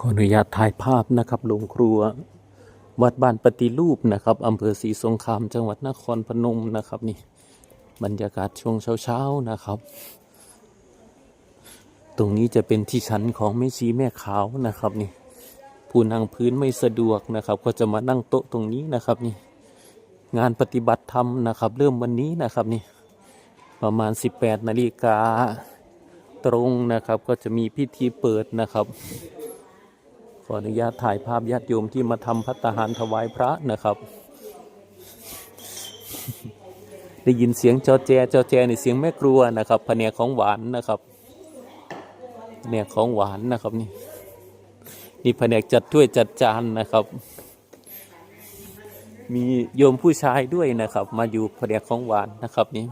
ขออนุญาตถ่ายภาพนะครับโรงครัว วัดบ้านปฏิรูปนะครับอำเภอศรีสงคราม จังหวัดนครพนมนะครับนี่บรรยากาศช่วงเช้าๆนะครับ ตรงนี้จะเป็นที่ชั้นของแม่ชีแม่ขาวนะครับนี่ผู้นั่งพื้นไม่สะดวกนะครับ ก็จะมานั่งโต๊ะตรงนี้นะครับนี่งานปฏิบัติธรรมนะครับ เริ่มวันนี้นะครับนี่ประมาณ 18นาฬิกาตรงนะครับ ก็จะมีพิธีเปิดนะครับ ขออนุญาตถ่ายภาพญาติโยมที่มาทำพัตตาหารถวายพระนะครับ ได้ยินเสียงจอแจจอแจในเสียงแม่ครัวนะครับแผนกของหวานนะครับแผนกของหวานนะครับนี่นี่แผนกจัดถ้วยจัดจานนะครับ มีโยมผู้ชายด้วยนะครับ มาอยู่แผนกของหวานนะครับนี่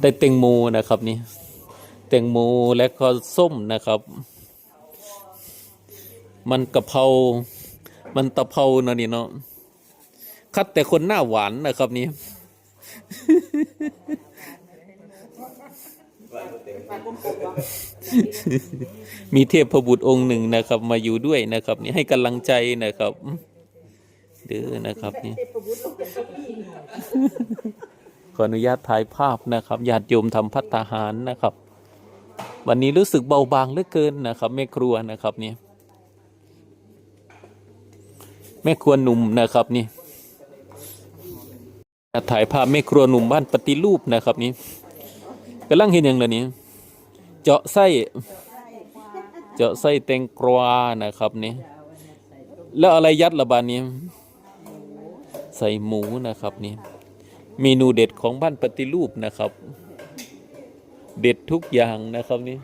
ได้แตงโมนะครับนี่แตงโมและก็ส้มนะครับ มันกะเพรา มันตะเพราเนาะนี่เนาะคัดแต่คนหน้าหวานนะครับนี่มีเทพบุตรองค์หนึ่งนะครับ มาอยู่ด้วยนะครับ นี่ให้กำลังใจนะครับเด้อนะครับนี่ ออนุญาตถ่ายภาพนะครับญาติโยมทำพัตตาหารนะครับ วันนี้รู้สึกเบาบางเหลือเกินนะครับแม่ครัวนะครับนี่แม่ครัวหนุ่มนะครับนี่ถ่ายภาพแม่ครัวหนุ่มบ้านปฏิรูปนะครับนี่กำลังเห็นอย่างไรนี้เจาะไส้ เจาะไส้แตงกวานะครับนี่แล้วอะไรยัดละบานนี้ ใส่หมูนะครับนี่ เมนูเด็ดของบ้านปฏิรูปนะครับ เด็ดทุกอย่างนะครับนี่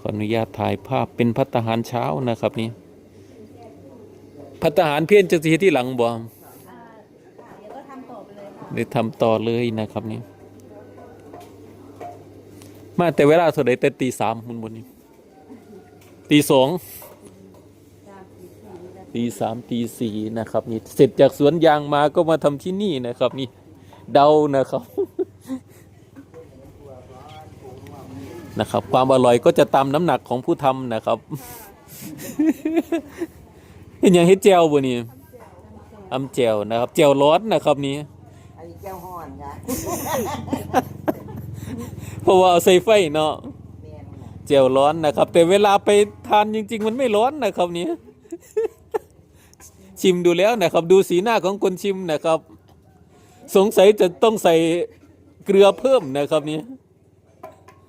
ขออนุญาตถ่ายภาพเป็นพัตตาหารเช้านะครับนี่พัตตาหารเพี้ยนจะทีที่หลังบ่เดี๋ยวก็ทำต่อไปเลยค่ะได้ทำต่อเลยนะครับนี่มาแต่เวลาเท่าไหรแต่ตีสามมุนบนนี้ตีสอง ตีสามตีสี่นะครับนี่เสร็จจากสวนยางมาก็มาทำที่นี่นะครับ นี่เดานะครับนะครับ ความอร่อยก็จะตามน้ำหนักของผู้ทำนะครับ เห็นอย่างเฮ็ดแจวบ่นี่อำแจวนะครับแจวร้อนนะครับนี่อันนี้แก้วห่อนค่ะเพราะว่าเอาใส่ไฟเนาะแมนค่ะแจวร้อนนะครับ แต่เวลาไปทานจริง ๆ มันไม่ร้อนนะครับนี่ ชิมดูแล้วนะครับ ดูสีหน้าของคนชิมนะครับ สงสัยจะต้องใส่เกลือเพิ่มนะครับนี่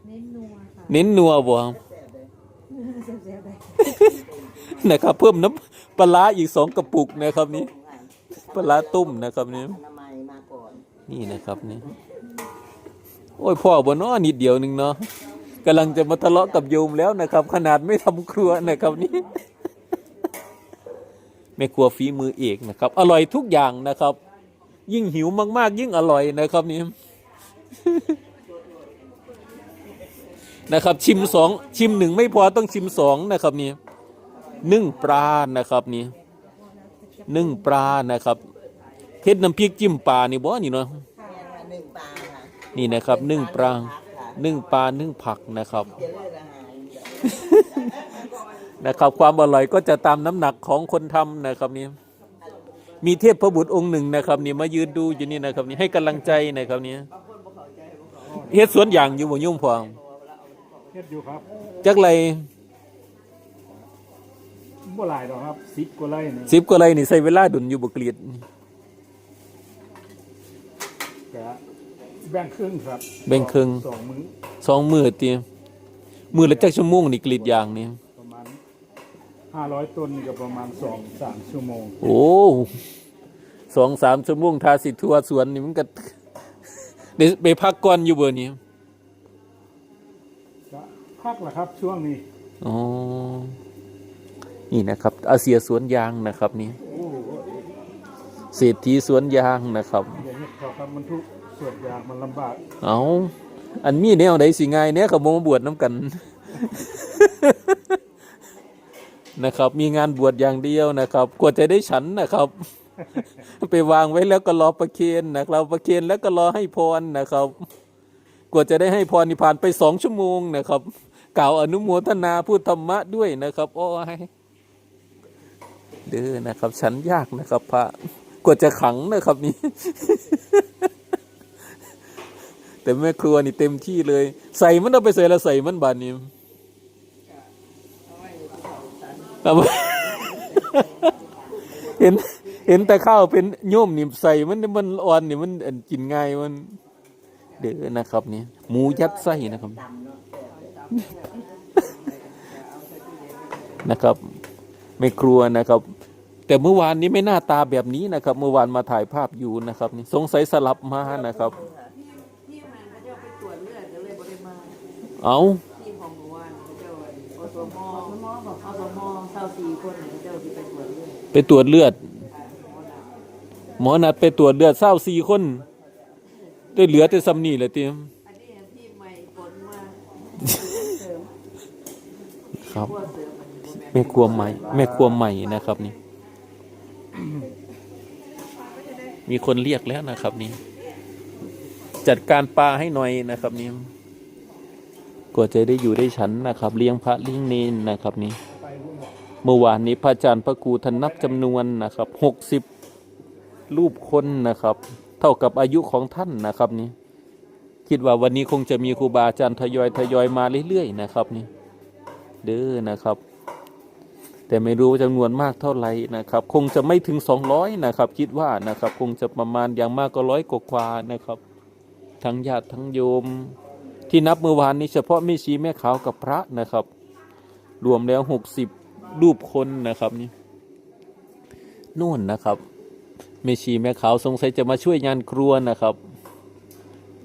เน้นนัวค่ะเน้นนัวบ่เสียบๆเลยนะครับ เพิ่มน้ำปลาร้าอีกสองกระปุกนะครับนี่ปลาร้าต้มนะครับนี่อนามัยมาก่อนนี่นะครับนี่โอ้ยพ่อบ่เนาะนิดเดียวหนึงเนาะกำลังจะมาทะเลาะกับโยมแล้วนะครับ ขนาดไม่ทำครัวนะครับนี่ แม่ครัวฝีมือเอกนะครับ อร่อยทุกอย่างนะครับ ยิ่งหิวมาก ๆ ยิ่งอร่อยนะครับนี่นะครับ ชิมสองชิมหนึ่งไม่พอต้องชิมสองนะครับนี่นึ่งปลานะครับนี่นึ่งปลานะครับเฮ็ดน้ำพริกจิ้มปลานี่บ่นี่เนาะแมนค่ะหนึ่งปลาค่ะนี่นะครับนึ่งปลานึ่งปลานึ่งผักนะครับ เจะเลิกอาหารนะครับความอร่อยก็จะตามน้ำหนักของคนทำนะครับนี่มีเทพพระบุตรองค์หนึ่งนะครับนี่มายืนดูอยู่นี่นะครับนี่ให้กำลังใจนะครับนี่เฮ็ดสวนอย่างอยู่บ่ยุ่งพวงเฮ็ดอยู่ครับจักไรบ่หลายดอกครับสิบกว่าไร่นี่สิบก็ไรนี่ใส่เวลาดุนอยู่บ่เกลียดกะแบ่งครึ่งครับ แบ่งครึ่งสองมื้อสองมือตีมือละจักชั่วโมงนี่กรีดยางนี่ประมาณ ห้าร้อยต้นนี่ก็ประมาณสองสามชั่วโมง โอ้สองสามชั่วโมงทาสิทัวสวนนี่มันก็ได้ไปพักก่อนอยู่เบอร์นี้ก็พักละครับช่วงนี้อ๋อนี่นะครับ อาเซียสวนยางนะครับนี่โอ้เศรษฐีสวนยางนะครับอย่าเฮ็ดเขาครับมันทุกส่วนยางมันลำบาก เอาอันมีแนวใดสิง่ายเนี่ยเขาบ่มาบวชน้ำกัน นะครับ มีงานบวชอย่างเดียวนะครับกว่าจะได้ฉันนะครับ ไปวางไว้แล้วก็รอประเคนนะครับ ประเคนแล้วก็รอให้พรนะครับ กว่าจะได้ให้พรนี่ผ่านไปสองชั่วโมงนะครับ กล่าวอนุโมทนาพูดธรรมะด้วยนะครับ โอ้ยเด้อนะครับ ฉันยากนะครับ พระกว่าจะขังนะครับนี่แต่แม่ครัวนี่เต็มที่เลย ใส่มันเอาไปใส่ละใส่มันบานนี้ เอาไว้เห็น เห็นแต่ข้าวเป็นโยมนี่ใส่มันมันอ่อนนี่มันอันกินง่ายมัน เด้อนะครับนี่หมูยัดไส้นะครับ นะครับไม่กลัวนะครับ แต่เมื่อวานนี้ไม่หน้าตาแบบนี้นะครับ เมื่อวานมาถ่ายภาพอยู่นะครับนี่สงสัยสลับมานะครับที่มันเขาจะไปตรวจเลือดก็เลยบริมา อสมอสมอบอกเอาสมอเศร้าสี่คนเขาจะไปตรวจเลือดไปตรวจเลือด หมอนัดไปตรวจเลือดเศร้าสี่คน ได้เหลือแต่ซ้ำนี่แหละเตรียมอันนี้ที่ใหม่ผลมาเสริมครับพวกเสริมมันบ่แม่แม่ครัวใหม่แม่ครัวใหม่นะครับนี่ มีคนเรียกแล้วนะครับนี่ จัดการปลาให้หน่อยนะครับนี่ กว่าจะได้อยู่ได้ฉันนะครับ เลี้ยงพระเลี้ยงเนนนะครับนี่เมื่อวานนี้พระอาจารย์พระครูท่านนับจำนวนนะครับหกสิบรูปคนนะครับ เท่ากับอายุของท่านนะครับนี่คิดว่าวันนี้คงจะมีครูบาอาจารย์ทยอยทยอยมาเรื่อยๆนะครับนี่เด้อนะครับ แต่ไม่รู้จำนวนมากเท่าไหร่นะครับ คงจะไม่ถึงสองร้อยนะครับ คิดว่านะครับ คงจะประมาณอย่างมากก็ร้อยกว่านะครับ ทั้งญาติทั้งโยม ที่นับเมื่อวานนี้เฉพาะแม่ชีแม่ขาวกับพระนะครับ รวมแล้วหกสิบรูปคนนะครับนี่นู่นนะครับแม่ชีแม่ขาวสงสัยจะมาช่วยงานครัวนะครับ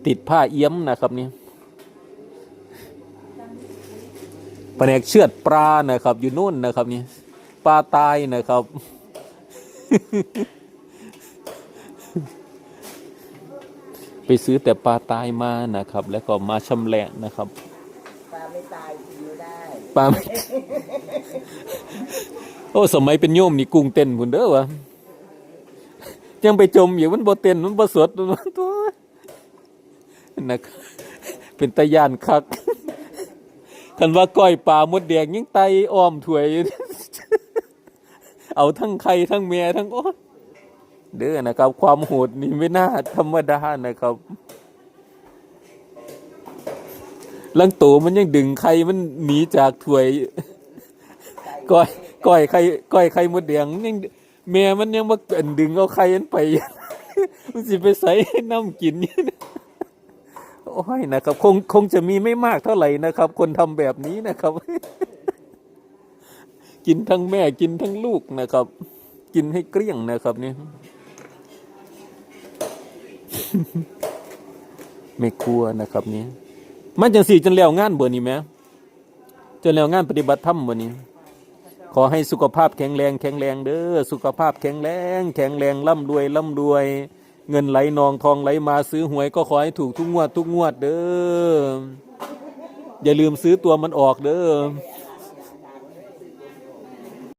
ติดผ้าเอี้ยมนะครับนี่แผนกเชือดปลานะครับ อยู่นู่นนะครับนี่ปลาตายนะครับ ไปซื้อแต่ปลาตายมานะครับ แล้วก็มาชำแหละนะครับ ปลาไม่ตายกินไม่ได้ ปลาไม่โอ้สมัยเป็นโยมนี่กุ้งเต้นพุ่นเด้อวะยังไปจมอยู่มันบ่เต้นมันบ่สดมันตัวนะครับเป็นตะยานคักคันว่าก้อยปลามดแดงยังไตอ้อมถวยอยู่เอาทั้งไข่ทั้งเมียทั้งโอ้ย เด้อนะครับ ความโหดนี่ไม่น่าธรรมดานะครับลังโตมันยังดึงไข่มันหนีจากถวยก้อยก้อยไข่ก้อยไข่มดแดงยังเมียมันยังมาเกินดึงเอาไข่มันไป มันสิไปใส่หน้ำกินอยู่นะโอ้ยนะครับ คงคงจะมีไม่มากเท่าไหร่นะครับ คนทำแบบนี้นะครับ กินทั้งแม่กินทั้งลูกนะครับ กินให้เกลี้ยงนะครับนี่ ไม่กลัวนะครับนี่มันจังสี่จนแล้วงานเบอร์นี้ไหมจนแล้วงานปฏิบัติธรรมเบอร์นี้ ขอให้สุขภาพแข็งแรงแข็งแรงเด้อสุขภาพแข็งแรงแข็งแรงร่ำรวยร่ำรวย เงินไหลนองทองไหลมาซื้อหวยก็ขอให้ถูกทุกงวดทุกงวดเด้ออย่าลืมซื้อตัวมันออกเด้อ